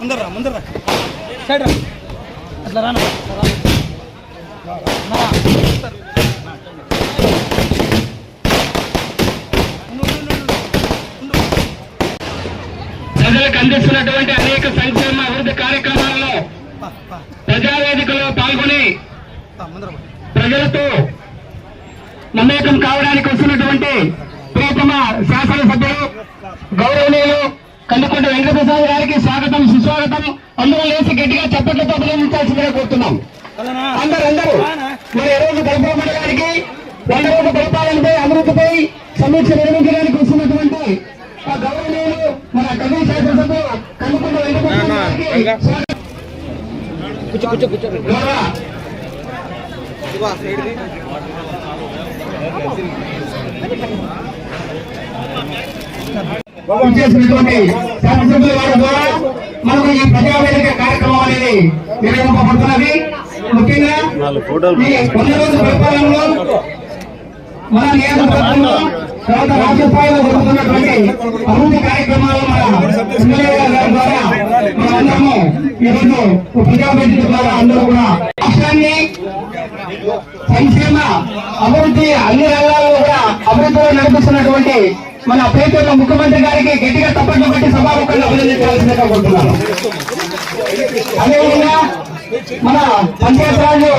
ముందర ముందర సైడ్ రా అట్లా రానా ప్రజలకు అందిస్తున్నటువంటి అనేక సంక్షేమ అభివృద్ధి కార్యక్రమాల్లో ప్రజావేదికలో పాల్గొని ప్రజలతో మమేకం కావడానికి వస్తున్నటువంటి ప్రియతమ శాసనసభ్యులు గౌరవనీయులు కందుకుంట వెంకటప్రసాద్ గారికి స్వాగతం సుస్వాగతం. అందరూ లేచి గట్టిగా చప్పట్లతో అభినందించాల్సిందిగా కోరుతున్నాం. అందరూ అందరూ మరి ఈ రోజు కల్పరమణ గారికి వంద రోజుల పరిపాలనపై అభివృద్ధిపై సమీక్ష నిర్వహించడానికి వస్తున్నటువంటి ఆ గౌరవనీయులు మన కవి శాసనసభ్యులు కందుకుంట వెంకటప్రసాద్ గారికి స్వాగతం. గౌరవ చేసినటువంటి శాసనసభ్యుల వారి ద్వారా మనకు ఈ ప్రజావేదిక కార్యక్రమం అనేది నిర్వహింపబడుతున్నది. ముఖ్యంగా ఈ వంద రోజుల పరిపాలనలో మన నియోజకవర్గంలో తర్వాత రాష్ట్ర స్థాయిలో జరుగుతున్నటువంటి అభివృద్ధి కార్యక్రమాలు మన ఎమ్మెల్యే గారి ద్వారా మన అందరము ఈ రోజు ప్రజావేదిక ద్వారా అందరూ కూడా రాష్ట్రాన్ని సంక్షేమ అభివృద్ధి అన్ని రంగాల్లో కూడా అభివృద్ధిలో నడిపిస్తున్నటువంటి మన పేపర్ల ముఖ్యమంత్రి గారికి గట్టిగా తప్పట్లు పెట్టి సభాముఖంగా అభినందించాల్సిందిగా కోరుతున్నాను. అదేవిధంగా మన పంచాయత్ రాజు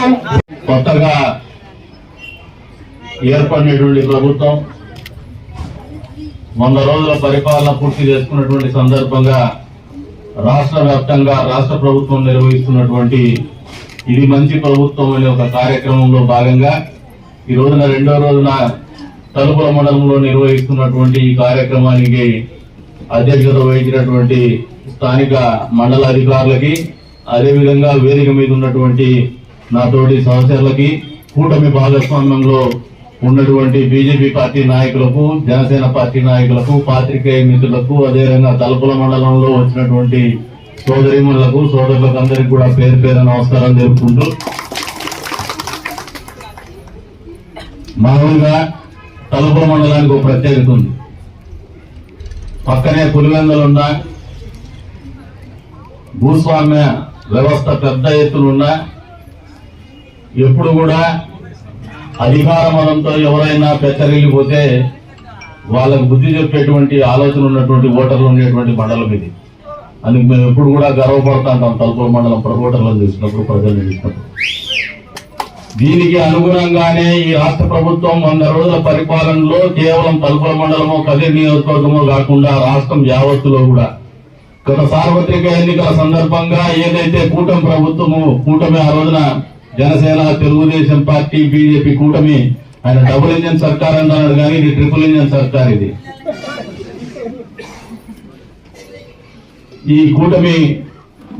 కొత్తగా ఏర్పడినటువంటి ప్రభుత్వం వంద రోజుల పరిపాలన పూర్తి చేసుకున్నటువంటి సందర్భంగా రాష్ట్ర వ్యాప్తంగా రాష్ట్ర ప్రభుత్వం నిర్వహిస్తున్నటువంటి ఇది మంచి ప్రభుత్వం అనే ఒక కార్యక్రమంలో భాగంగా ఈ రోజున రెండో రోజున తలుపుల మండలంలో నిర్వహిస్తున్నటువంటి ఈ కార్యక్రమానికి అధ్యక్షత వహించినటువంటి స్థానిక మండల అధికారులకి అదేవిధంగా వేదిక మీద ఉన్నటువంటి నాతోటి సహచరులకి కూటమి భాగస్వామ్యంలో ఉన్నటువంటి బీజేపీ పార్టీ నాయకులకు జనసేన పార్టీ నాయకులకు పాత్రికేయ మిత్రులకు అదేవిధంగా తలుపుల మండలంలో వచ్చినటువంటి సోదరిమణులకు సోదరులకు అందరికీ కూడా పేరు పేరు నమస్కారం తెలుపుకుంటూ మామూలుగా తలుపుల మండలానికి ఒక ప్రత్యేకత ఉంది. పక్కనే పులివెందలు ఉన్నా భూస్వామ్య వ్యవస్థ పెద్ద ఎత్తునున్నా ఎప్పుడు కూడా అధికార మతంతో ఎవరైనా పెచ్చరిల్లిపోతే వాళ్ళకు బుద్ధి చెప్పేటువంటి ఆలోచన ఉన్నటువంటి ఓటర్లు ఉండేటువంటి మండలం ఇది అందుకు మేము ఎప్పుడు కూడా గర్వపడతా ఉంటాం తలుపుల మండలం ఓటర్లను చూసినప్పుడు ప్రజలను చూసినప్పుడు. దీనికి అనుగుణంగానే ఈ రాష్ట్ర ప్రభుత్వం వంద రోజుల పరిపాలనలో కేవలం తలుపుల మండలమో కదిరి నియోజకవర్గము కాకుండా రాష్ట్రం యావత్తులో కూడా. గత సార్వత్రిక ఎన్నికల సందర్భంగా ఏదైతే కూటమి ప్రభుత్వము కూటమి ఆ రోజున జనసేన తెలుగుదేశం పార్టీ బీజేపీ కూటమి ఆయన డబుల్ ఇంజన్ సర్కార్ అన్నాడు కానీ ఇది ట్రిపుల్ ఇంజన్ సర్కార్ ఇది. ఈ కూటమి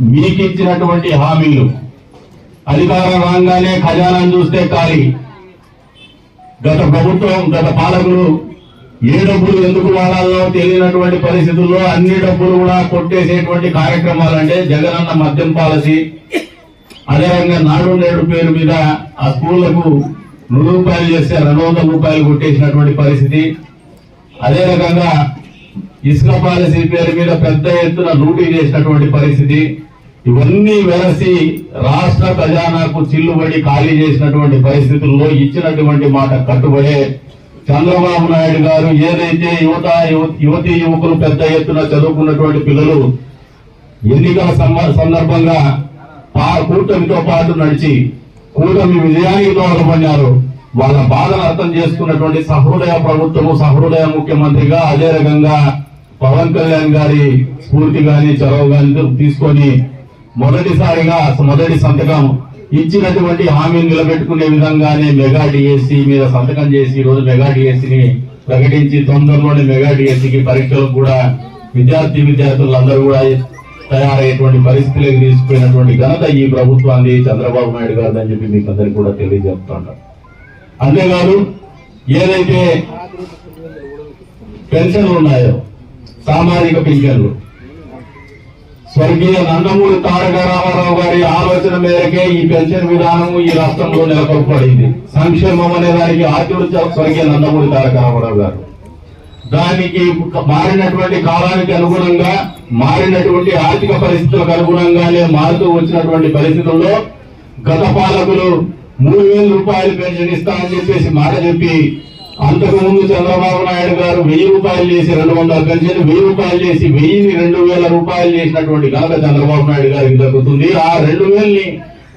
మీకిచ్చినటువంటి హామీలు అధికారం రాగానే ఖజానాను చూస్తే ఖాళీ గత ప్రభుత్వం గత పాలకులు ఏ డబ్బులు ఎందుకు వాడాలో తెలియనటువంటి పరిస్థితుల్లో అన్ని డబ్బులు కూడా కొట్టేసేటువంటి కార్యక్రమాలు అంటే జగనన్న మద్యం పాలసీ అదేవిధంగా నాడు నేడు పేరు మీద ఆ స్కూళ్ళకు నూరు రూపాయలు చేస్తే రెండు వందల రూపాయలు కొట్టేసినటువంటి పరిస్థితి. అదే రకంగా ఇసుక పాలసీ పేరు మీద పెద్ద ఎత్తున లూటీ చేసినటువంటి పరిస్థితి. ఇవన్నీ వెలసి రాష్ట్ర ఖజానాకు చిల్లుబడి ఖాళీ చేసినటువంటి పరిస్థితుల్లో ఇచ్చినటువంటి మాట కట్టుబడే చంద్రబాబు నాయుడు గారు ఏదైతే యువత యువ- యువకులు పెద్ద ఎత్తున చదువుకున్నటువంటి పిల్లలు ఎన్నికల సందర్భంగా ఆ కూటమితో పాటు నడిచి కూటమి విజయానికి తోడబడినారు వాళ్ళ బాధను అర్థం చేసుకున్నటువంటి సహృదయ ప్రభుత్వము సహృదయ ముఖ్యమంత్రిగా అదే రకంగా పవన్ కళ్యాణ్ గారి స్ఫూర్తి గాని చొరవ గాని తీసుకొని మొదటిసారిగా మొదటి సంతకం ఇచ్చినటువంటి హామీని నిలబెట్టుకునే విధంగానే మెగా డిఎస్సి మీద సంతకం చేసి ఈ రోజు మెగా డిఎస్సిని ప్రకటించి తొందరలోనే మెగా డిఎస్సికి పరీక్షలకు కూడా విద్యార్థి విద్యార్థులందరూ కూడా తయారయ్యేటువంటి పరిస్థితులకు తీసుకుపోయినటువంటి ఘనత ఈ ప్రభుత్వాన్ని చంద్రబాబు నాయుడు గారు అని చెప్పి మీకు అందరికీ కూడా తెలియజేస్తుంటారు అంతేకాదు ఏదైతే పెన్షన్లు ఉన్నాయో సామాజిక పింఛన్లు స్వర్గీయ నందమూరి తారక రామారావు గారి ఆలోచన మేరకే ఈ పెన్షన్ విధానం ఈ రాష్ట్రంలో నెలకొల్పబడింది. సంక్షేమం అనే దానికి ఆద్యుడు స్వర్గీయ నందమూరి తారక రామారావు గారు. దానికి మారినటువంటి కాలానికి అనుగుణంగా మారినటువంటి ఆర్థిక పరిస్థితులకు అనుగుణంగానే మారుతూ వచ్చినటువంటి పరిస్థితుల్లో గత పాలకులు మూడు వేల రూపాయలు పెన్షన్ ఇస్తామని చెప్పేసి మాట చెప్పి అంతకు ముందు చంద్రబాబు నాయుడు గారు వెయ్యి రూపాయలు చేసి రెండు వందల పెన్షన్ వెయ్యి రూపాయలు చేసి వెయ్యిని రెండు వేల రూపాయలు చేసినటువంటి ఘనత చంద్రబాబు నాయుడు గారికి దక్కుతుంది ఆ రెండు వేలని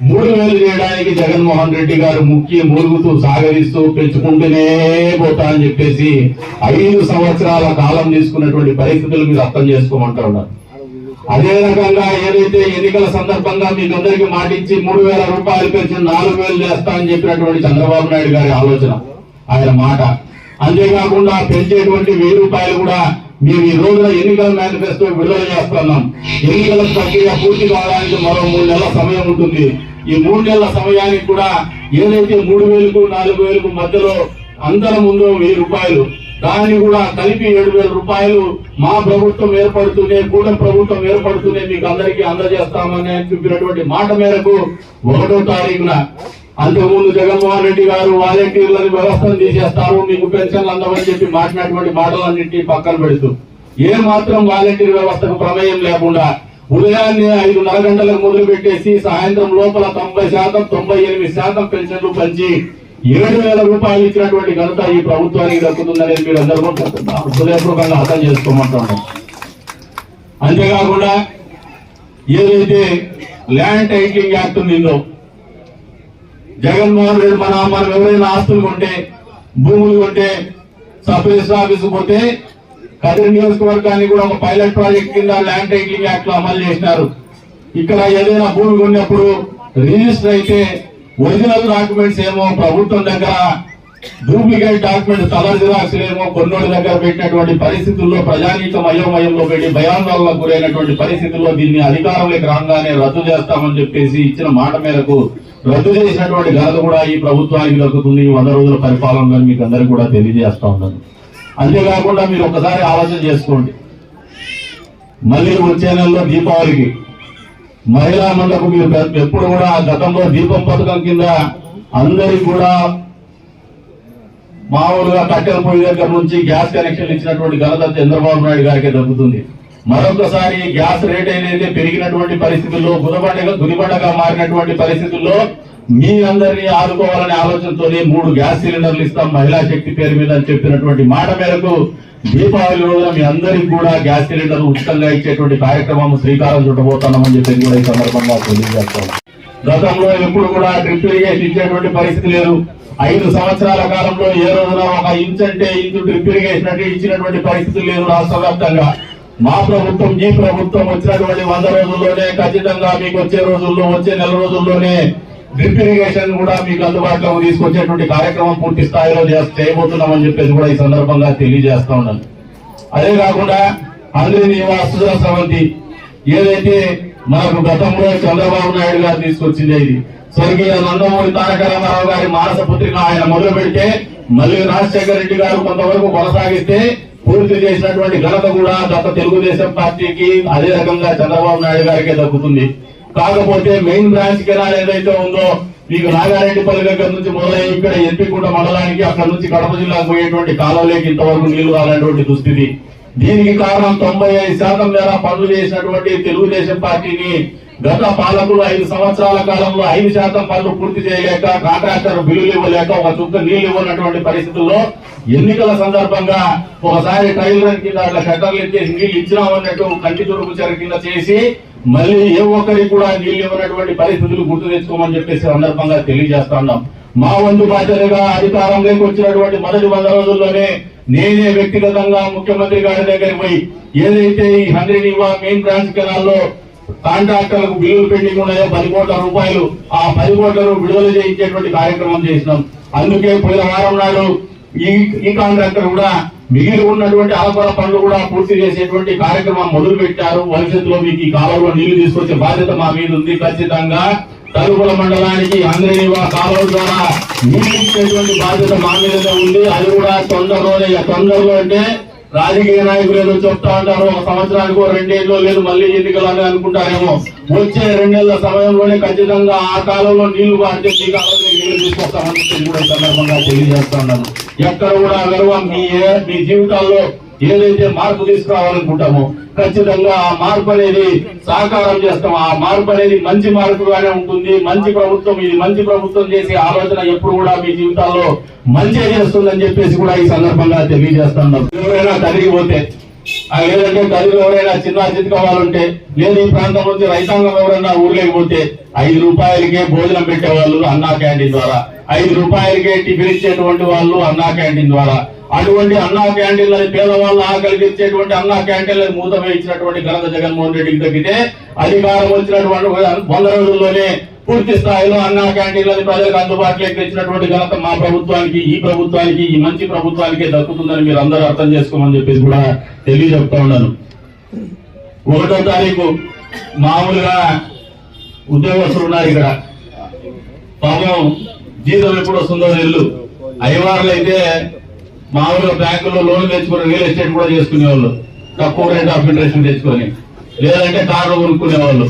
మూడు వేలు చేయడానికి జగన్మోహన్ రెడ్డి గారు ముఖ్య మూలుగుతూ సాగరిస్తూ పెంచుకుంటూనే పోతా అని చెప్పేసి ఐదు సంవత్సరాల కాలం తీసుకున్నటువంటి పరిస్థితులు మీరు అర్థం చేసుకోమంటా ఉన్నారు. అదే రకంగా ఏదైతే ఎన్నికల సందర్భంగా మీకు అందరికి మాటించి మూడు వేల రూపాయలు పెంచి నాలుగు వేలు చేస్తా అని చెప్పినటువంటి చంద్రబాబు నాయుడు గారి ఆలోచన. ఆయన మాట. అంతేకాకుండా పెంచేటువంటి వెయ్యి రూపాయలు కూడా మేము ఈ రోజున ఎన్నికల మేనిఫెస్టో విడుదల చేస్తున్నాం. ఎన్నికల ప్రక్రియ పూర్తి కావడానికి మరో మూడు నెలల సమయం ఉంటుంది. ఈ మూడు నెలల సమయానికి కూడా ఏదైతే మూడు వేలకు నాలుగు వేలకు మధ్యలో అందరం ముందు వెయ్యి రూపాయలు దాన్ని కూడా కలిపి ఏడు వేల రూపాయలు మా ప్రభుత్వం ఏర్పడుతూనే కూడా ప్రభుత్వం ఏర్పడుతూనే మీకు అందరికీ అందజేస్తామని చెప్పినటువంటి మాట మేరకు ఒకటో తారీఖున అంతకుముందు జగన్మోహన్ రెడ్డి గారు వాలంటీర్లను వ్యవస్థను తీసేస్తారు మీకు పెన్షన్లు అందమని చెప్పి మాట్లాడినటువంటి మాటలన్నింటినీ పక్కన పెడుతూ ఏ మాత్రం వాలంటీర్ వ్యవస్థకు ప్రమేయం లేకుండా ఉదయాన్నే ఐదున్నర గంటలకు మొదలు పెట్టేసి సాయంత్రం లోపల తొంభై శాతం తొంభై ఎనిమిది శాతం పెన్షన్లు పంచి ఏడు వేల రూపాయలు ఇచ్చినటువంటి ఘనత ఈ ప్రభుత్వానికి దక్కుతుందనేది మీరు అందరూ హృదయపూర్వకంగా అర్థం చేసుకోమంటున్నాం అంతేకాకుండా ఏదైతే ల్యాండ్ టైటిలింగ్ యాక్ట్ ఉందో జగన్మోహన్ రెడ్డి మన మనం ఎవరైనా ఆస్తులు కొంటే భూములు కొంటే సబ్ రిజిస్టర్ ఆఫీస్ పోతే కదిరి నియోజకవర్గాన్ని కూడా ఒక పైలట్ ప్రాజెక్ట్ కింద ల్యాండ్ టైటిలింగ్ యాక్ట్లో అమలు చేసినారు. ఇక్కడ ఏదైనా భూమి కొన్నప్పుడు రిజిస్టర్ అయితే ఒరిజినల్ డాక్యుమెంట్స్ ఏమో ప్రభుత్వం దగ్గర డూప్లికేట్ డాక్యుమెంట్ కలర్ జిరాక్స్ ఏమో కొన్నోడి దగ్గర పెట్టినటువంటి పరిస్థితుల్లో ప్రజానీకం అయోమయంలో పెట్టి భయాందోళనకు గురైనటువంటి పరిస్థితుల్లో దీన్ని అధికారంలోకి రాగానే రద్దు చేస్తామని చెప్పేసి ఇచ్చిన మాట మేరకు రద్దు చేసినటువంటి ఘనత కూడా ఈ ప్రభుత్వానికి దక్కుతుంది ఈ వంద రోజుల పరిపాలనలో మీకు అందరికీ కూడా తెలియజేస్తా ఉన్నాను. అంతేకాకుండా మీరు ఒకసారి ఆలోచన చేసుకోండి. మళ్ళీ వచ్చే నెలలో దీపావళికి మహిళా మండలకు మీరు ఎప్పుడు కూడా గతంలో దీపం పథకం కింద అందరికి కూడా మామూలుగా కట్టెల పొయ్యి దగ్గర నుంచి గ్యాస్ కనెక్షన్ ఇచ్చినటువంటి ఘనత చంద్రబాబు నాయుడు గారికి దక్కుతుంది. మరొకసారి గ్యాస్ రేట్ అనేది పెరిగినటువంటి పరిస్థితుల్లో గుదబండగా గుదిబండగా మారినటువంటి పరిస్థితుల్లో మీ అందరినీ ఆదుకోవాలనే ఆలోచనతోనే మూడు గ్యాస్ సిలిండర్లు ఇస్తాం మహిళా శక్తి పేరు మీద అని చెప్పినటువంటి మాట మేరకు దీపావళి రోజున మీ అందరికి కూడా గ్యాస్ సిలిండర్ ఉచితంగా ఇచ్చేటువంటి కార్యక్రమం శ్రీకారం చుట్టబోతున్నామని చెప్పి కూడా ఈ సందర్భంగా తెలియజేస్తాం. గతంలో ఎప్పుడు కూడా డ్రిప్ ఇరిగేషన్ ఇచ్చేటువంటి పరిస్థితి లేదు. ఐదు సంవత్సరాల కాలంలో ఏ రోజున ఒక ఇంచ్ అంటే ఇంచు డ్రిప్ ఇరిగేషన్ అంటే ఇచ్చినటువంటి పరిస్థితి లేదు రాష్ట్ర వ్యాప్తంగా. మా ప్రభుత్వం ఈ ప్రభుత్వం వచ్చినటువంటి వంద రోజుల్లోనే ఖచ్చితంగా మీకు వచ్చే రోజుల్లో వచ్చే నెల రోజుల్లోనే డ్రిప్ ఇరిగేషన్ కూడా మీకు అందుబాటులో తీసుకొచ్చేటువంటి కార్యక్రమం పూర్తి స్థాయిలో చేయబోతున్నామని చెప్పేసి కూడా ఈ సందర్భంగా తెలియజేస్తా ఉన్నాను. అదే కాకుండా అందరి నివాస స్రవంతి ఏదైతే మనకు గతంలో చంద్రబాబు నాయుడు గారు తీసుకొచ్చింది ఇది. స్వర్గీయ నందమూరి తారక రామారావు గారి మానస పుత్రిక ఆయన మొదలు పెడితే మళ్ళీ రాజశేఖర రెడ్డి గారు కొంతవరకు కొనసాగిస్తే పూర్తి చేసినటువంటి ఘనత కూడా గత తెలుగుదేశం పార్టీకి అదే రకంగా చంద్రబాబు నాయుడు గారికే దక్కుతుంది. కాకపోతే మెయిన్ బ్రాంచ్ కెనాల్ ఏదైతే ఉందో మీకు నాగారెడ్డిపల్లి దగ్గర నుంచి మొదలై ఇక్కడ ఎంపికుంట మండలానికి అక్కడ నుంచి కడప జిల్లాకు పోయేటువంటి కాలంలోకి ఇంతవరకు నీళ్ళు రాలేటువంటి దుస్థితి. దీనికి కారణం తొంభై ఐదు శాతం మేర పనులు చేసినటువంటి తెలుగుదేశం పార్టీని గత పాలకులు ఐదు సంవత్సరాల కాలంలో ఐదు శాతం పనులు పూర్తి చేయలేక కాంట్రాక్టర్ బిల్లులు ఇవ్వలేక ఒక చుక్క నీళ్ళు ఇవ్వనటువంటి పరిస్థితుల్లో ఎన్నికల సందర్భంగా ఒకసారి టైల్ రన్ కింద అట్లా షట్టర్లు ఎత్తేసి నీళ్ళు ఇచ్చినామన్నట్టు కంటి తుడుపు చెర కింద చేసి మళ్ళీ ఏ ఒక్కరికి కూడా నీళ్ళు ఇవ్వనటువంటి పరిస్థితులు గుర్తు తెచ్చుకోమని చెప్పేసి సందర్భంగా తెలియజేస్తా ఉన్నాం. మా వంతు బాధ్యతగా అధికారంలోకి వచ్చినటువంటి మొదటి వంద రోజుల్లోనే నేనే వ్యక్తిగతంగా ముఖ్యమంత్రి గారి దగ్గరికి పోయి ఏదైతే ఈ హండ్రెడ్ నివా మెయిన్ బ్రాంచ్ కెనాల్లో కాంట్రాక్టర్లకు బిల్లులు పెండింగ్ ఉన్నాయో పది కోట్ల రూపాయలు ఆ పది కోట్లను విడుదల చేయించేటువంటి కార్యక్రమం చేసినాం. అందుకే పోయిన వారం నాడు ఈ ఈ కాంట్రాక్టర్ కూడా మిగిలి ఉన్నటువంటి ఆలపర పనులు కూడా పూర్తి చేసేటువంటి కార్యక్రమం మొదలు పెట్టారు భవిష్యత్తులో మీకు ఈ కాలంలో నీళ్ళు తీసుకొచ్చే బాధ్యత మా మీద ఉంది. ఖచ్చితంగా తలుపుల మండలానికి అందరినివా కాలువ ద్వారా నీళ్ళు ఇచ్చేటువంటి బాధ్యత మా మీద ఉంది. అది కూడా తొందరలోనే తొందరలో అంటే రాజకీయ నాయకులు ఏదో చెప్తా ఉంటారు ఒక సంవత్సరానికి రెండేళ్ళు లేదు మళ్ళీ ఎన్నికలు అని అనుకుంటారేమో. వచ్చే రెండేళ్ళ సమయంలోనే ఖచ్చితంగా ఆ కాలంలో నీళ్ళు పార్టీ ఈ కాలంలో నీళ్ళు తీసుకొస్తామని కూడా సందర్భంగా తెలియజేస్తున్నాను ఎక్కడ కూడా అగర్వం మీ ఏ- మీ జీవితాల్లో ఏదైతే మార్పు తీసుకురావాలనుకుంటామో ఖచ్చితంగా ఆ మార్పు అనేది సాకారం చేస్తాం. ఆ మార్పు అనేది మంచి మార్పుగానే ఉంటుంది. మంచి ప్రభుత్వం ఇది మంచి ప్రభుత్వం చేసే ఆలోచన ఎప్పుడు కూడా మీ జీవితాల్లో మంచి చేస్తుందని చెప్పేసి కూడా ఈ సందర్భంగా తెలియజేస్తున్నాం ఎవరైనా తరిగిపోతే లేదంటే తల్లిలో ఎవరైనా చిన్న చితక వాళ్ళుంటే లేదు ఈ ప్రాంతం నుంచి రైతాంగం ఎవరైనా ఊర్లేకపోతే ఐదు రూపాయలకే భోజనం పెట్టేవాళ్ళు అన్నా క్యాంటీన్ ద్వారా. ఐదు రూపాయలకే టిఫిన్ ఇచ్చేటువంటి వాళ్ళు అన్నా క్యాంటీన్ ద్వారా. అటువంటి అన్నా క్యాంటీన్లని పేదవాళ్ళు ఆకలికి ఇచ్చేటువంటి అన్నా క్యాంటీన్లని మూత వేయించినటువంటి ఘనత జగన్మోహన్ రెడ్డికి తగ్గితే అధికారం వచ్చినటువంటి వంద రోజుల్లోనే పూర్తి స్థాయిలో అన్నా క్యాంటీన్లని ప్రజలకు అందుబాటులోకి తెచ్చినటువంటి ఘనత మా ప్రభుత్వానికి ఈ ప్రభుత్వానికి ఈ మంచి ప్రభుత్వానికి దక్కుతుందని మీరు అందరూ అర్థం చేసుకోమని చెప్పేసి కూడా తెలియజెప్తా ఉన్నాను. ఒకటో తారీఖు మామూలుగా ఉద్యోగస్తులు ఉన్నారు ఇక్కడ. పాపం జీతం ఎప్పుడు వస్తుందో ఇల్లు అయ్యవారులు అయితే మామూలుగా బ్యాంకులో లోన్ తెచ్చుకుని రియల్ ఎస్టేట్ కూడా చేసుకునేవాళ్ళు. తక్కువ రేట్ ఆఫ్ ఇంట్రెస్ట్ తెచ్చుకొని. లేదంటే కార్లు కొనుక్కునేవాళ్ళు.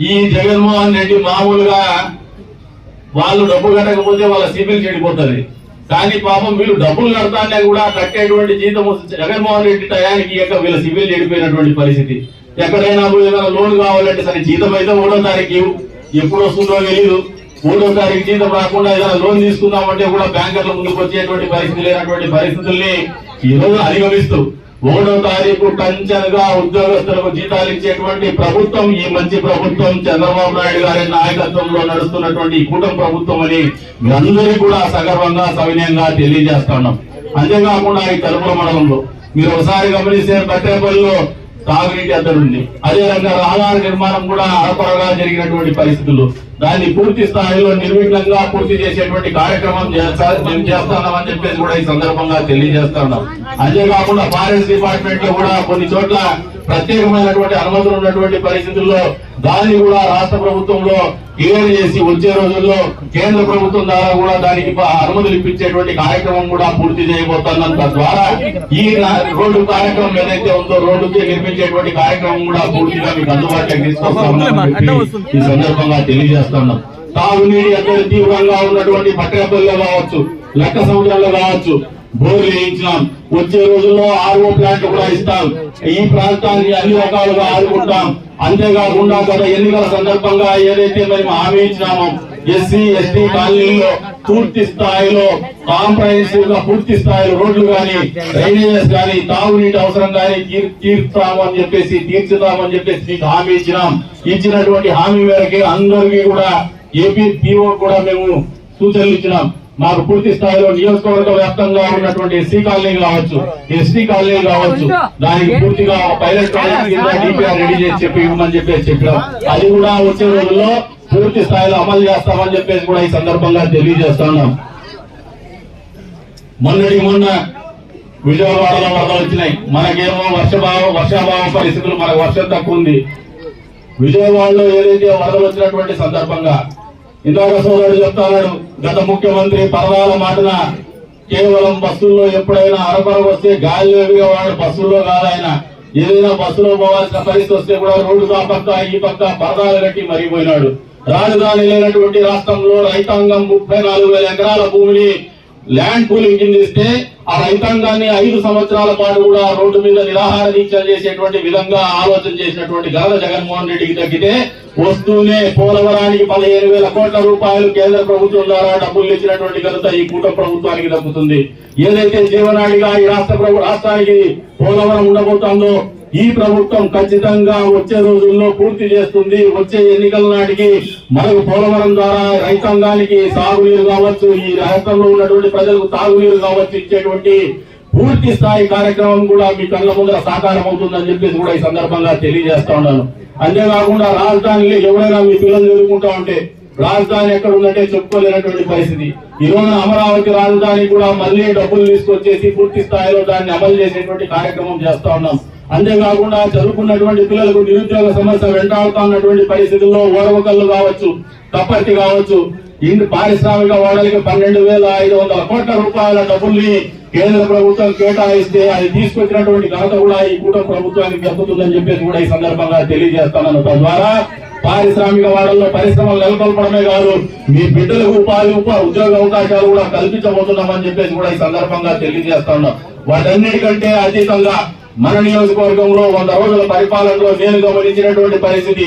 ఈ జగన్మోహన్ రెడ్డి మామూలుగా వాళ్ళు డబ్బు కట్టకపోతే వాళ్ళ సిబిల్ చెడిపోతుంది. కానీ పాపం వీళ్ళు డబ్బులు కడతానే కూడా కట్టేటువంటి జీతం వస్తుంది. జగన్మోహన్ రెడ్డి టయానికి ఇక వీళ్ళ సిబిల్ చెడిపోయినటువంటి పరిస్థితి. ఎక్కడైనా ఏదైనా లోన్ కావాలంటే సరే జీతం అయితే మూడో తారీఖు ఎప్పుడు వస్తుందో తెలియదు మూడో తారీఖు జీతం రాకుండా ఏదైనా లోన్ తీసుకుందామంటే కూడా బ్యాంకర్ల ముందుకు వచ్చేటువంటి పరిస్థితి లేనటువంటి పరిస్థితుల్ని ఈ రోజు అధిగమిస్తూ మూడో తారీఖు టంచనగా ఉద్యోగస్తులకు జీతాలు ఇచ్చేటువంటి ప్రభుత్వం ఈ మంచి ప్రభుత్వం చంద్రబాబు నాయుడు గారి నాయకత్వంలో నడుస్తున్నటువంటి ఈ కూటమి ప్రభుత్వం అని మీ అందరికీ కూడా సగర్వంగా సవినయంగా తెలియజేస్తున్నాం అంతేకాకుండా ఈ తలుపుల మండలంలో మీరు ఒకసారి గమనిస్తే బట్టేపల్లిలో తాగునీటి అద్దరు ఉంది. అదే రహదారి నిర్మాణం కూడా అరకొరగా జరిగినటువంటి పరిస్థితులు. దాన్ని పూర్తి స్థాయిలో నిర్విఘ్నంగా పూర్తి చేసేటువంటి కార్యక్రమం మేము చేస్తున్నామని చెప్పేసి కూడా ఈ సందర్భంగా తెలియజేస్తున్నాం అంతేకాకుండా ఫారెస్ట్ డిపార్ట్మెంట్లో కూడా కొన్ని చోట్ల ప్రత్యేకమైనటువంటి అనుమతులు ఉన్నటువంటి పరిస్థితుల్లో దాన్ని కూడా రాష్ట్ర ప్రభుత్వంలో క్లియర్ చేసి వచ్చే రోజుల్లో కేంద్ర ప్రభుత్వం ద్వారా కూడా దానికి అనుమతులు ఇప్పించేటువంటి కార్యక్రమం కూడా పూర్తి చేయబోతున్నాం తద్వారా ఈ రోడ్డు కార్యక్రమం ఏదైతే ఉందో రోడ్డుకి నిర్మించేటువంటి కార్యక్రమం కూడా పూర్తిగా మీకు అందుబాటులోకి తీసుకొస్తామని ఈ సందర్భంగా తెలియజేస్తున్నాం. తాగునీటి అద్దెలు తీవ్రంగా ఉన్నటువంటి పట్టణపల్లిలో కావచ్చు లెక్క సముద్రంలో కావచ్చు బోర్లు వేయించినాం. వచ్చే రోజుల్లో ఆర్ఓ ప్లాంట్ కూడా ఇస్తాం. ఈ ప్రాంతాన్ని అన్ని రకాలుగా ఆదుకుంటాం. అంతేకాకుండా గత ఎన్నికల సందర్భంగా ఏదైతే మేము హామీ ఇచ్చినామో ఎస్సీ ఎస్టీ కాలనీలో పూర్తి స్థాయిలో కాంప్రహెన్సివ్గా పూర్తి స్థాయిలో రోడ్లు కానీ డ్రైనేజెస్ కానీ తాగునీటి అవసరం కానీ తీర్- తీర్చుతామని చెప్పేసి తీర్చుతామని చెప్పేసి మీకు హామీ ఇచ్చినాం. ఇచ్చినటువంటి హామీ మేరకి అందరికీ కూడా ఏపీ పీఓ కూడా మేము సూచనలు ఇచ్చినాం. మాకు పూర్తి స్థాయిలో నియోజకవర్గ వ్యాప్తంగా ఉన్నటువంటి ఎస్సీ కాలనీ కావచ్చు ఎస్టీ కాలనీ కావచ్చు దానికి పూర్తిగా పైలట్ డిపిఆర్ రెడీ చేసి చెప్పి ఇవ్వమని చెప్పేసి చెప్పాం అది కూడా వచ్చే రోజుల్లో పూర్తి స్థాయిలో అమలు చేస్తామని చెప్పేసి కూడా ఈ సందర్భంగా తెలియజేస్తున్నాం మొన్నటి మొన్న విజయవాడలో వరదలు వచ్చినాయి. మనకేమో వర్షభావ వర్షాభావ పరిస్థితులు మనకు వర్షం తక్కువ ఉంది. విజయవాడలో ఏదైతే వరదలు వచ్చినటువంటి సందర్భంగా ఇందాక సోదరుడు చెప్తాడు గత ముఖ్యమంత్రి పర్వాల మాటన కేవలం బస్సుల్లో ఎప్పుడైనా అరకొర వస్తే గాలి వాడు బస్సుల్లో కాదు ఏదైనా బస్సులో పోవాల్సిన పరిస్థితి వస్తే కూడా రోడ్డు ఆ పక్క ఈ పక్క పరదాలు కట్టి మరిగిపోయినాడు. రాజధాని లేనటువంటి రాష్ట్రంలో రైతాంగం ముప్పై నాలుగు వేల ఎకరాల భూమిని ల్యాండ్ పూలింగ్ కింద ఇస్తే ఆ రైతాంగాన్ని ఐదు సంవత్సరాల పాటు కూడా రోడ్డు మీద నిరాహార దీక్షలు చేసేటువంటి విధంగా ఆలోచన చేసినటువంటి ఘనత జగన్మోహన్ రెడ్డికి తగ్గితే వస్తూనే పోలవరానికి పదిహేను వేల కోట్ల రూపాయలు కేంద్ర ప్రభుత్వం ద్వారా డబ్బులు ఇచ్చినటువంటి ఘనత ఈ కూట ప్రభుత్వానికి దక్కుతుంది. ఏదైతే జీవనాడిగా ఈ రాష్ట్ర రాష్ట్రానికి పోలవరం ఉండబోతుందో ఈ ప్రభుత్వం ఖచ్చితంగా వచ్చే రోజుల్లో పూర్తి చేస్తుంది. వచ్చే ఎన్నికల నాటికి మనకు పోలవరం ద్వారా రైతాంగానికి సాగునీరు కావచ్చు ఈ రాష్ట్రంలో ఉన్నటువంటి ప్రజలకు తాగునీరు కావచ్చు ఇచ్చేటువంటి పూర్తి స్థాయి కార్యక్రమం కూడా మీ కళ్ళ ముందర సాకారం అవుతుందని చెప్పేసి కూడా ఈ సందర్భంగా తెలియజేస్తా ఉన్నాను. అంతేకాకుండా రాజధానిలో ఎవరైనా మీ పిల్లలు చదువుకుంటా ఉంటే రాజధాని ఎక్కడ ఉందంటే చెప్పుకోలేనటువంటి పరిస్థితి. ఈ రోజున అమరావతి రాజధాని కూడా మళ్ళీ డబ్బులు తీసుకొచ్చేసి పూర్తి స్థాయిలో దాన్ని అమలు చేసేటువంటి కార్యక్రమం చేస్తా ఉన్నాం. అంతేకాకుండా చదువుకున్నటువంటి పిల్లలకు నిరుద్యోగ సమస్య వెంటాడుతా ఉన్నటువంటి పరిస్థితుల్లో ఓరవకల్లు కావచ్చు తప్పట్టి కావచ్చు. ఇంటి పారిశ్రామిక వాడలకి పన్నెండు వేల ఐదు వందల కోట్ల రూపాయల డబ్బుల్ని కేంద్ర ప్రభుత్వం కేటాయిస్తే అది తీసుకొచ్చినటువంటి ఘనత కూడా ఈ కూటమి ప్రభుత్వానికి దక్కుతుందని చెప్పేసి కూడా ఈ సందర్భంగా తెలియజేస్తున్నాను తద్వారా పారిశ్రామిక వాడల్లో పరిశ్రమలు నెలకొల్పడమే కాదు మీ బిడ్డలకు ఉపాధి ఉప ఉద్యోగ అవకాశాలు కూడా కల్పించబోతున్నామని చెప్పేసి కూడా ఈ సందర్భంగా తెలియజేస్తా ఉన్నాం వాటన్నిటికంటే అతీతంగా మన నియోజకవర్గంలో వంద రోజుల పరిపాలనలో నేను గమనించినటువంటి పరిస్థితి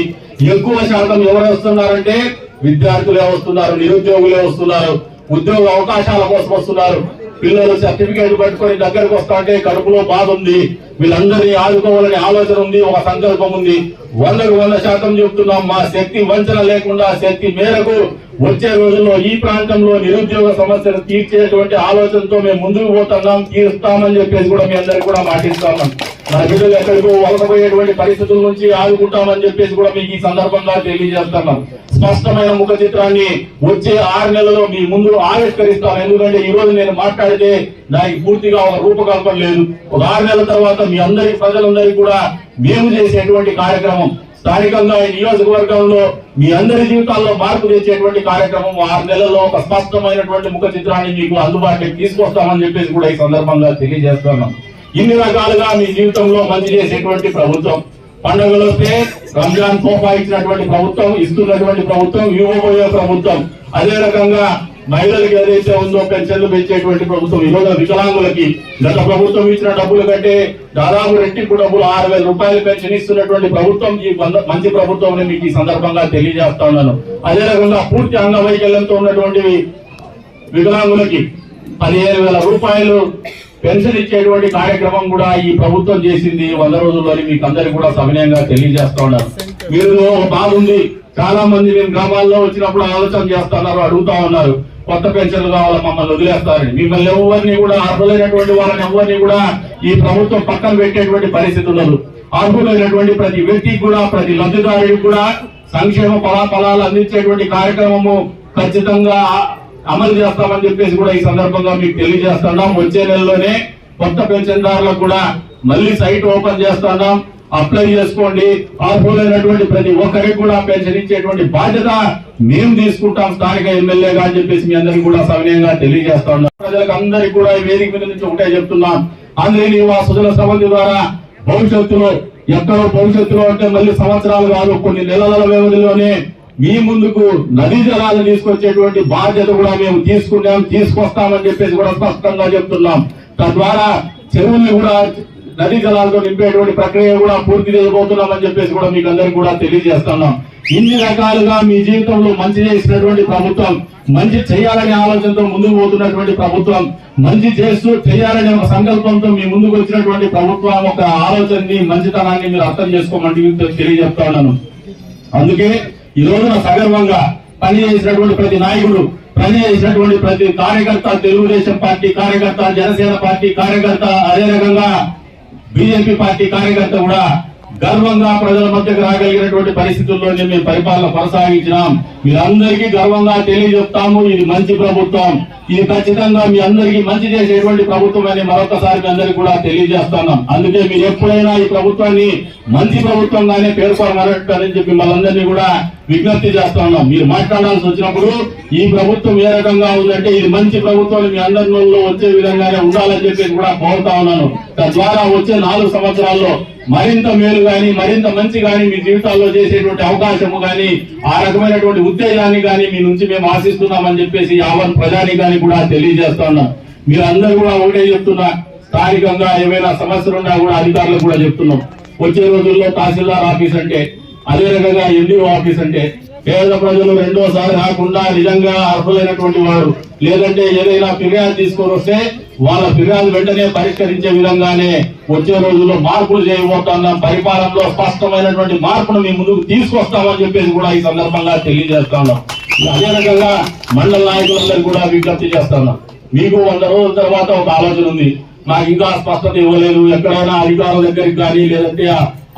ఎక్కువ శాతం ఎవరు వస్తున్నారంటే విద్యార్థులే వస్తున్నారు నిరుద్యోగులే వస్తున్నారు ఉద్యోగ అవకాశాల కోసం వస్తున్నారు. పిల్లలు సర్టిఫికేట్ పట్టుకొని దగ్గరకు వస్తా అంటే కడుపులో బాధ ఉంది. వీళ్ళందరినీ ఆదుకోవాలని ఆలోచన ఉంది ఒక సంకల్పం ఉంది. వందకు వంద శాతం చెప్తున్నాం మా శక్తి వంచన లేకుండా శక్తి మేరకు వచ్చే రోజుల్లో ఈ ప్రాంతంలో నిరుద్యోగ సమస్యను తీర్చేటువంటి ఆలోచనతో మేము ముందుకు పోతున్నాం తీరుస్తామని చెప్పేసి కూడా మీ అందరికి కూడా మాటిస్తామని. నా బిడ్డలు ఎక్కడికో వలసపోయేటువంటి పరిస్థితుల నుంచి ఆదుకుంటామని చెప్పేసి కూడా మీకు ఈ సందర్భంగా తెలియజేస్తున్నాం స్పష్టమైన ముఖ చిత్రాన్ని వచ్చే ఆరు నెలల్లో మీ ముందు ఆవిష్కరిస్తాను ఎందుకంటే ఈ రోజు నేను మాట్లాడితే దానికి పూర్తిగా ఒక రూపకల్పన లేదు. ఒక ఆరు నెలల తర్వాత మీ అందరి ప్రజలందరికీ కూడా మేము చేసేటువంటి కార్యక్రమం స్థానికంగా ఈ నియోజకవర్గంలో మీ అందరి జీవితాల్లో మార్పు తెచ్చేటువంటి కార్యక్రమం ఆరు నెలల్లో ఒక స్పష్టమైనటువంటి ముఖ చిత్రాన్ని మీకు అందుబాటులోకి తీసుకొస్తామని చెప్పేసి కూడా ఈ సందర్భంగా తెలియజేస్తున్నాం. ఇన్ని రకాలుగా మీ జీవితంలో మంచి చేసేటువంటి ప్రభుత్వం. పండుగలు వస్తే రంజాన్ తోఫా ఇచ్చినటువంటి ప్రభుత్వం ఇస్తున్నటువంటి ప్రభుత్వం ఇవ్వబోయే ప్రభుత్వం. అదే రకంగా మహిళలకు ఏదైతే ఉందో పెన్షన్లు పెంచేటువంటి ప్రభుత్వం ఈరోజు వికలాంగులకి గత ప్రభుత్వం ఇచ్చిన డబ్బుల కంటే దాదాపు రెట్టింపు డబ్బులు ఆరు వేల రూపాయలు పెన్షన్ ఇస్తున్నటువంటి ప్రభుత్వం ఈ మంచి ప్రభుత్వం మీకు ఈ సందర్భంగా తెలియజేస్తా ఉన్నాను. అదే రకంగా పూర్తి అంగవైకల్యంతో ఉన్నటువంటి వికలాంగులకి పదిహేను వేల రూపాయలు పెన్షన్ ఇచ్చేటువంటి కార్యక్రమం కూడా ఈ ప్రభుత్వం చేసింది. వంద రోజుల్లోని మీకు అందరికి కూడా సవినయంగా తెలియజేస్తా ఉన్నారు మీరు ఒక బాధ ఉంది. చాలా మంది మేము గ్రామాల్లో వచ్చినప్పుడు ఆలోచన చేస్తున్నారు అడుగుతా ఉన్నారు. కొత్త పెన్షన్లు కావాలి మమ్మల్ని వదిలేస్తారని మిమ్మల్ని ఎవరిని కూడా అర్హులైనటువంటి వాళ్ళని ఎవరిని కూడా ఈ ప్రభుత్వం పక్కన పెట్టేటువంటి పరిస్థితి ఉండదు. అర్హులైనటువంటి ప్రతి వ్యక్తికి కూడా ప్రతి లబ్ధిదారుడికి కూడా సంక్షేమ ఫలాఫలాలు అందించేటువంటి కార్యక్రమము ఖచ్చితంగా అమలు చేస్తామని చెప్పేసి కూడా ఈ సందర్భంగా మీకు తెలియజేస్తున్నాం. వచ్చే నెలలోనే కొత్త పెన్షన్దారులకు కూడా మళ్ళీ సైట్ ఓపెన్ చేస్తున్నాం. అప్లై చేసుకోండి. అర్హులైనటువంటి ప్రతి ఒక్కరికి కూడా పెన్షన్ ఇచ్చేటువంటి బాధ్యత మేము తీసుకుంటాం. స్థానిక ఎమ్మెల్యేగా అని చెప్పేసి మీ అందరికీ కూడా సవినయంగా తెలియజేస్తా ఉన్నాం ప్రజలకు అందరికీ కూడా ఈ వేదిక మీద నుంచి ఒకటే చెప్తున్నాం. అందరినీ ఆ సుజల సమితి ద్వారా భవిష్యత్తులో ఎక్కడో భవిష్యత్తులో అంటే మళ్ళీ సంవత్సరాలు కాదు కొన్ని నెలల వ్యవధిలోనే మీ ముందుకు నదీ జలాలు తీసుకొచ్చేటువంటి బాధ్యత కూడా మేము తీసుకున్నాం తీసుకొస్తామని చెప్పేసి కూడా స్పష్టంగా చెప్తున్నాం. తద్వారా చెరువుల్ని కూడా నదీ జలాలతో నింపేటువంటి ప్రక్రియ కూడా పూర్తి చేయబోతున్నామని చెప్పేసి కూడా మీకు అందరికి కూడా తెలియజేస్తున్నాం. ఇన్ని రకాలుగా మీ జీవితంలో మంచి చేసినటువంటి ప్రభుత్వం మంచి చేయాలనే ఆలోచనతో ముందుకు పోతున్నటువంటి ప్రభుత్వం మంచి చేస్తూ చేయాలనే ఒక సంకల్పంతో మీ ముందుకు వచ్చినటువంటి ప్రభుత్వం ఒక ఆలోచనని మంచితనాన్ని మీరు అర్థం చేసుకోమని తెలియజెప్తా ఉన్నాను. అందుకే ఈ రోజున సగర్వంగా పనిచేసినటువంటి ప్రతి నాయకుడు పనిచేసినటువంటి ప్రతి కార్యకర్త తెలుగుదేశం పార్టీ కార్యకర్త జనసేన పార్టీ కార్యకర్త అదే రకంగా బీజేపీ పార్టీ కార్యకర్త కూడా గర్వంగా ప్రజల మధ్యకు రాగలిగినటువంటి పరిస్థితుల్లోనే మేము పరిపాలన కొనసాగించినాం. మీరందరికీ గర్వంగా తెలియజెప్తాము ఇది మంచి ప్రభుత్వం. ఇది ఖచ్చితంగా మీ అందరికీ మంచి చేసేటువంటి ప్రభుత్వం అని మరొకసారి మీ అందరికీ కూడా తెలియజేస్తున్నాం. అందుకే మీరు ఎప్పుడైనా ఈ ప్రభుత్వాన్ని మంచి ప్రభుత్వంగానే పేర్కొనమని చెప్పి మనందరినీ కూడా విజ్ఞప్తి చేస్తా ఉన్నాం. మీరు మాట్లాడాల్సి వచ్చినప్పుడు ఈ ప్రభుత్వం ఏ రకంగా ఉందంటే ఇది మంచి ప్రభుత్వం మీ అందరిలో వచ్చే విధంగానే ఉండాలని చెప్పి కూడా కోరుతా ఉన్నాను. తద్వారా వచ్చే నాలుగు సంవత్సరాల్లో మరింత మేలు గాని మరింత మంచి గాని మీ జీవితాల్లో చేసేటువంటి అవకాశము గాని ఆ రకమైనటువంటి ఉత్తేజాన్ని గాని మీ నుంచి మేము ఆశిస్తున్నామని చెప్పేసి యావన్ ప్రజాని గాని కూడా తెలియజేస్తా ఉన్నాం. మీరు కూడా ఒకటే చెప్తున్నా స్థానికంగా ఏమైనా సమస్యలు ఉన్నా కూడా అధికారులకు కూడా చెప్తున్నాం. వచ్చే రోజుల్లో తహసీల్దార్ ఆఫీస్ అంటే అదే రకంగా ఎన్డీఓ ఆఫీస్ అంటే పేద ప్రజలు రెండోసారి రాకుండా నిజంగా అర్హులైనటువంటి వారు లేదంటే ఏదైనా ఫిర్యాదు తీసుకొని వస్తే వాళ్ళ ఫిర్యాదు వెంటనే పరిష్కరించే విధంగానే వచ్చే రోజుల్లో మార్పులు చేయబోతున్నాం పరిపాలనలో స్పష్టమైనటువంటి మార్పును మేము ముందుకు తీసుకొస్తామని చెప్పేసి కూడా ఈ సందర్భంగా తెలియజేస్తా ఉన్నాం. అదే రకంగా మండల నాయకులందరూ కూడా విజ్ఞప్తి చేస్తున్నాం మీకు వంద రోజుల తర్వాత ఒక ఆలోచన ఉంది. నాకు ఇంకా స్పష్టత ఇవ్వలేదు. ఎక్కడైనా అధికారుల దగ్గరికి కానీ లేదంటే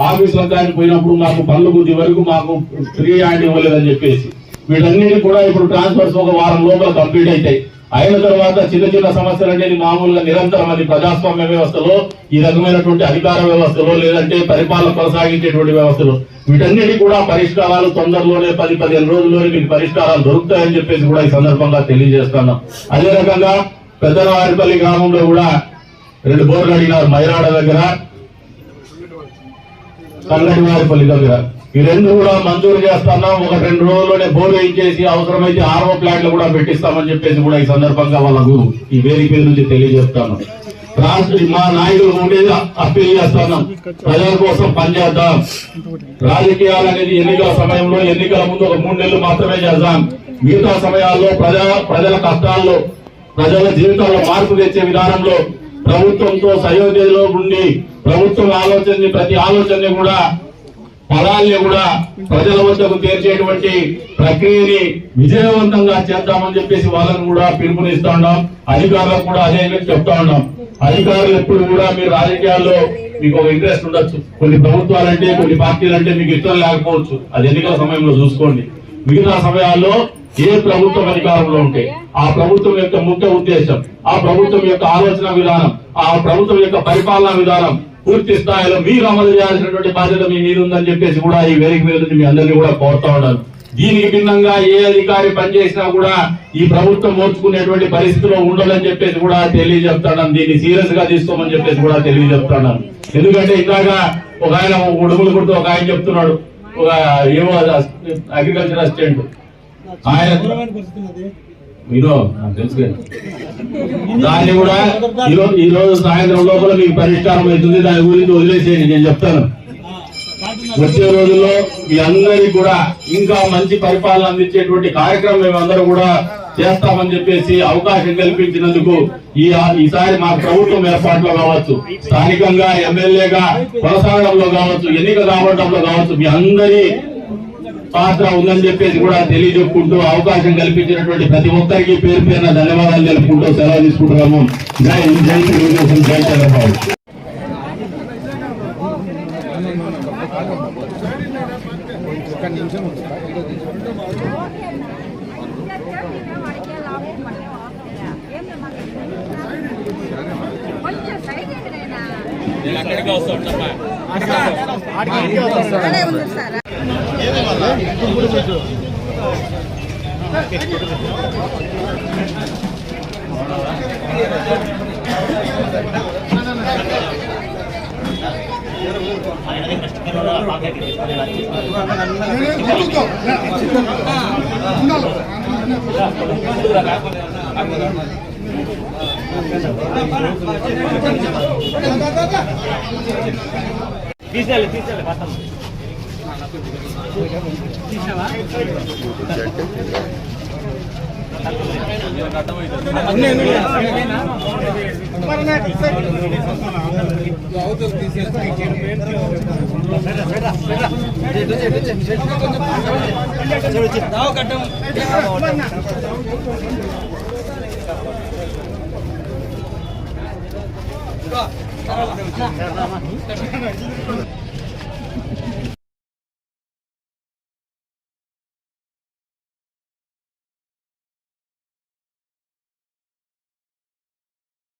ఆఫీస్ ఆఫీసులకు పోయినప్పుడు మాకు పనులు బుద్ధి వరకు మాకు ఫ్రీ హ్యాండ్ ఇవ్వలేదని చెప్పేసి వీటన్నిటి కూడా ఇప్పుడు ట్రాన్స్ఫర్స్ ఒక వారం లోపల కంప్లీట్ అవుతాయి అయిన తర్వాత చిన్న చిన్న సమస్యలు అనేది మామూలుగా నిరంతరం అది ప్రజాస్వామ్య వ్యవస్థలో ఈ రకమైనటువంటి అధికార వ్యవస్థలో లేదంటే పరిపాలన కొనసాగించేటువంటి వ్యవస్థలో. వీటన్నిటి కూడా పరిష్కారాలు తొందరలోనే పది పదిహేను రోజుల్లోనే మీకు పరిష్కారాలు దొరుకుతాయని చెప్పేసి కూడా ఈ సందర్భంగా తెలియజేస్తున్నాం. అదే రకంగా పెద్దలవారిపల్లి గ్రామంలో కూడా రెండు బోర్లు అడిగినారు మైరాడ దగ్గర. కల్లడివారిపల్లి దగ్గర ఈ రెండు కూడా మంజూరు చేస్తున్నాం ఒక రెండు రోజుల్లోనే బోర్ వేయించేసి అవసరమైతే ఆర్ఓ ప్లాంట్లు కూడా పెట్టిస్తామని చెప్పేసి కూడా ఈ సందర్భంగా వాళ్ళకు ఈ వేదిక నుంచి తెలియజేస్తాను. రాష్ట్ర మా నాయకులు ఉండేది అప్పీల్ చేస్తున్నాం ప్రజల కోసం పనిచేద్దాం రాజకీయాలు అనేది ఎన్నికల సమయంలో ఎన్నికల ముందు ఒక మూడు నెలలు మాత్రమే చేద్దాం. మిగతా సమయాల్లో ప్రజా ప్రజల కష్టాల్లో ప్రజల జీవితాల్లో మార్పు తెచ్చే విధానంలో ప్రభుత్వంతో సయోధ్యలో ఉండి ప్రభుత్వం ఆలోచనని ప్రతి ఆలోచనని కూడా ఫలాల్ని కూడా ప్రజల వద్దకు తీర్చేటువంటి ప్రక్రియని విజయవంతంగా చేద్దామని చెప్పేసి వాళ్ళని కూడా పిలుపునిస్తా ఉన్నాం అధికారులకు కూడా అదే చెప్తా ఉన్నాం అధికారులు ఎప్పుడు కూడా మీరు రాజకీయాల్లో మీకు ఒక ఇంట్రెస్ట్ ఉండొచ్చు. కొన్ని ప్రభుత్వాలంటే కొన్ని పార్టీలంటే మీకు ఇష్టం లేకపోవచ్చు. అది ఎన్నికల సమయంలో చూసుకోండి. మిగతా సమయాల్లో ఏ ప్రభుత్వం అధికారంలో ఉంటే ఆ ప్రభుత్వం యొక్క ముఖ్య ఉద్దేశం ఆ ప్రభుత్వం యొక్క ఆలోచన విధానం ఆ ప్రభుత్వం యొక్క పరిపాలనా విధానం పూర్తి స్థాయిలో మీరు అమలు చేయాల్సినటువంటి బాధ్యత మీ మీద ఉందని చెప్పేసి కూడా ఈ వేదిక మీద మీ అందరినీ కూడా కోరుతా ఉన్నాను. దీనికి భిన్నంగా ఏ అధికారి పనిచేసినా కూడా ఈ ప్రభుత్వం ఓర్చుకునేటువంటి పరిస్థితిలో ఉండదని చెప్పేసి కూడా తెలియజెప్తాను. దీన్ని సీరియస్గా తీసుకోమని చెప్పేసి కూడా తెలియజెప్తాను. ఎందుకంటే ఇందాక ఒక ఆయన ఉడుగులు కుడుతూ ఒక ఆయన చెప్తున్నాడు. ఒక ఏమో అగ్రికల్చర్ అసిస్టెంట్. ఆయన మీరు నాకు తెలుసు దాన్ని కూడా ఈరోజు ఈ రోజు సాయంత్రం లోపల మీకు పరిష్కారం అవుతుంది. దాని గురించి వదిలేసేయండి నేను చెప్తాను. వచ్చే రోజుల్లో మీ అందరికి కూడా ఇంకా మంచి పరిపాలన అందించేటువంటి కార్యక్రమం మేమందరూ కూడా చేస్తామని చెప్పేసి అవకాశం కల్పించినందుకు ఈ ఈసారి మా ప్రభుత్వం ఏర్పాట్లో కావచ్చు స్థానికంగా ఎమ్మెల్యేగా కొనసాగడంలో కావచ్చు ఎన్నిక కావడంలో కావచ్చు మీ అందరి పాత్ర ఉందని చెప్పేసి కూడా తెలియజెప్పుకుంటూ అవకాశం కల్పించినటువంటి ప్రతి ఒక్కరికి పేరు పేరున ధన్యవాదాలు తెలుపుకుంటూ సెలవు తీసుకుంటున్నాము. జై జై తెలుగుదేశం జై చంద్రబాబు. తీసేయాలి తీసేయాలి మొత్తం కట్టం. 是吧？来来来来来来来来来